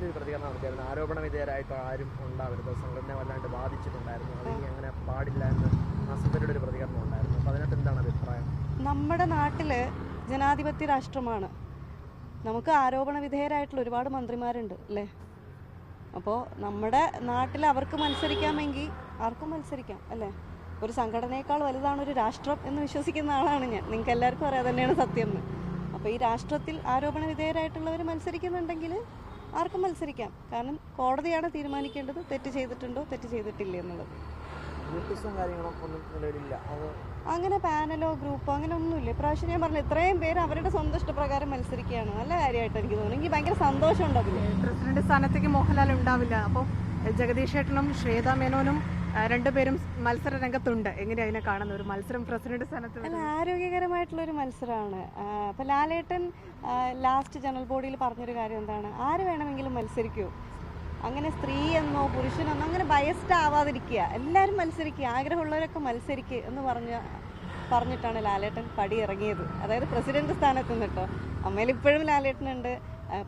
നസീറിന്റെ ഒരു പ്രതികരണം നടത്തിയായിരുന്നു. ആരോപണ വിധേയരായിട്ട് ആരും ഉണ്ടാവരുത്. സംഘടന വല്ലാണ്ട് ബാധിച്ചിട്ടുണ്ടായിരുന്നു. അത് ഇനി അങ്ങനെ പാടില്ല എന്ന് നസീറിന്റെ ഒരു പ്രതികരണം ഉണ്ടായിരുന്നു. അപ്പോൾ അതിനകത്ത് എന്താണ് അഭിപ്രായം? നമ്മുടെ നാട്ടിൽ ജനാധിപത്യ രാഷ്ട്രമാണ്. നമുക്ക് ആരോപണ വിധേയരായിട്ടുള്ള ഒരുപാട് മന്ത്രിമാരുണ്ട് അല്ലേ? അപ്പോൾ നമ്മുടെ നാട്ടിൽ അവർക്ക് മത്സരിക്കാമെങ്കിൽ ആർക്കും മത്സരിക്കാം അല്ലേ? ഒരു സംഘടനയേക്കാൾ വലുതാണ് ഒരു രാഷ്ട്രം എന്ന് വിശ്വസിക്കുന്ന ആളാണ് ഞാൻ. നിങ്ങൾക്ക് എല്ലാവർക്കും അറിയാം തന്നെയാണ് സത്യം എന്ന്. അപ്പോൾ ഈ രാഷ്ട്രത്തിൽ ആരോപണ വിധേയരായിട്ടുള്ളവർ മത്സരിക്കുന്നുണ്ടെങ്കിൽ ആർക്കും മത്സരിക്കാം. കാരണം കോടതിയാണ് തീരുമാനിക്കേണ്ടത് തെറ്റ് ചെയ്തിട്ടുണ്ടോ തെറ്റ് ചെയ്തിട്ടില്ല എന്നുള്ളത്. അങ്ങനെ പാനലോ ഗ്രൂപ്പോ അങ്ങനെ ഒന്നുമില്ല. ഇപ്രാവശ്യം ഞാൻ പറഞ്ഞു ഇത്രയും പേര് അവരുടെ സ്വന്തം ഇഷ്ടപ്രകാരം മത്സരിക്കുകയാണ്. നല്ല കാര്യമായിട്ട് എനിക്ക് തോന്നുന്നു എനിക്ക് ഭയങ്കര സന്തോഷമുണ്ട് അതിൽ പ്രസിഡന്റ് സ്ഥാനത്തേക്ക് മോഹൻലാൽ ഉണ്ടാവില്ല. അപ്പോൾ ജഗദീഷ് ചേട്ടനും ശ്വേത മേനോനും രണ്ടുപേരും മത്സര രംഗത്തുണ്ട് എങ്ങനെയാ അതിനെ കാണുന്നത്? ഒരു മത്സരം പ്രസിഡന്റ് സ്ഥാനത്ത് അല്ല ആരോഗ്യകരമായിട്ടുള്ള ഒരു മത്സരമാണ്. അപ്പൊ ലാലേട്ടൻ ലാസ്റ്റ് ജനറൽ ബോഡിയിൽ പറഞ്ഞൊരു കാര്യം എന്താണ്? ആര് വേണമെങ്കിലും മത്സരിക്കൂ. അങ്ങനെ സ്ത്രീ എന്നോ പുരുഷനെന്നോ അങ്ങനെ ബയസ്ഡ് ആവാതിരിക്കുക. എല്ലാവരും മത്സരിക്കുക. ആഗ്രഹമുള്ളവരൊക്കെ മത്സരിക്കുക എന്ന് പറഞ്ഞ പറഞ്ഞിട്ടാണ് ലാലേട്ടൻ പടി ഇറങ്ങിയത് അതായത് പ്രസിഡന്റ് സ്ഥാനത്ത് നിന്നിട്ടോ അമ്മയിൽ ഇപ്പോഴും ലാലേട്ടനുണ്ട്.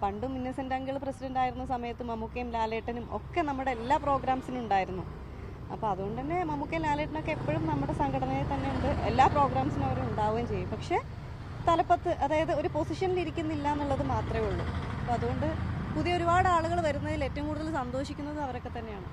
പണ്ടും ഇന്നസെന്റ് അങ്കിൾ പ്രസിഡന്റ് ആയിരുന്ന സമയത്ത് മമ്മൂക്കയും ലാലേട്ടനും ഒക്കെ നമ്മുടെ എല്ലാ പ്രോഗ്രാംസിനും ഉണ്ടായിരുന്നു. അപ്പോൾ അതുകൊണ്ട് തന്നെ മമ്മൂക്കയും ലാലേട്ടനൊക്കെ എപ്പോഴും നമ്മുടെ സംഘടനയിൽ തന്നെ ഉണ്ട്. എല്ലാ പ്രോഗ്രാംസിനും അവർ ഉണ്ടാവുകയും ചെയ്യും. പക്ഷേ തലപ്പത്ത് അതായത് ഒരു പൊസിഷനിൽ ഇരിക്കുന്നില്ല എന്നുള്ളത് മാത്രമേ ഉള്ളൂ. അപ്പോൾ അതുകൊണ്ട് പുതിയ ഒരുപാട് ആളുകൾ വരുന്നതിൽ ഏറ്റവും കൂടുതൽ സന്തോഷിക്കുന്നത് അവരൊക്കെ തന്നെയാണ്.